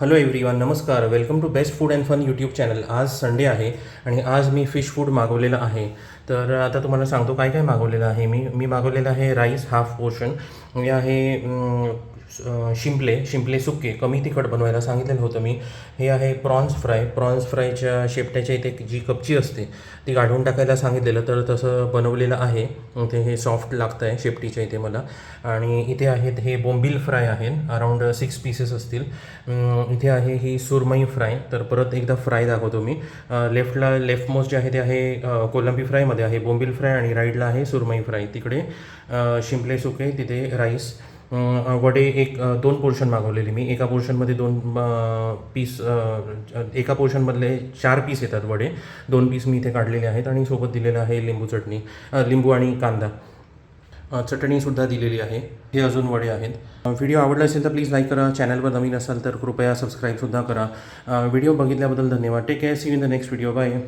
Hello everyone नमस्कार. Welcome to best food and fun YouTube channel आज Sunday आहे आणि आज मी फिश फूड मागवलेलं आहे. तर आता तुम्हाला सांगतो काय काय मागवलेलं आहे मी. मी मागवलेलं आहे राईस हाफ पोर्शन हे आहे शिंपले. शिंपले सुके. कमी तिखट बनवायला सांगितलेलं होतं मी. हे आहे प्रॉन्स फ्राय प्रॉन्स फ्रायच्या शेपट्याच्या इथे जी कपची असते ती काढून टाकायला सांगितलेलं. तर तसं बनवलेलं आहे. ते हे सॉफ्ट लागतं आहे शेपटीच्या इथे मला. आणि इथे आहेत हे बोंबिल फ्राय आहेत. अराऊंड सिक्स पीसेस असतील. इथे आहे ही सुरमई फ्राय. तर परत एकदा फ्राय दाखवतो मी. लेफ्टला लेफ्ट मोस्ट जे आहे ते आहे कोलंबी फ्रायमध्ये आहे. बोंबिल फ्राय आणि राईटला आहे सुरमई फ्राय. तिकडे शिंपले सुके तिथे राईस. वडे एक दोन पोर्शन मागवलेले मी. एका पोर्शनमध्ये दोन पीस एका पोर्शनमधले चार पीस येतात वडे. दोन पीस मी इथे काढलेले आहेत आणि सोबत दिलेलं आहे लिंबू चटणी लिंबू आणि कांदा. चटणीसुद्धा दिलेली आहे. हे अजून वडे आहेत. व्हिडिओ आवडला असेल तर प्लीज लाईक करा. चॅनलवर नवीन असाल तर कृपया सबस्क्राईबसुद्धा करा. व्हिडिओ बघितल्याबद्दल धन्यवाद. Take care see in the next video bye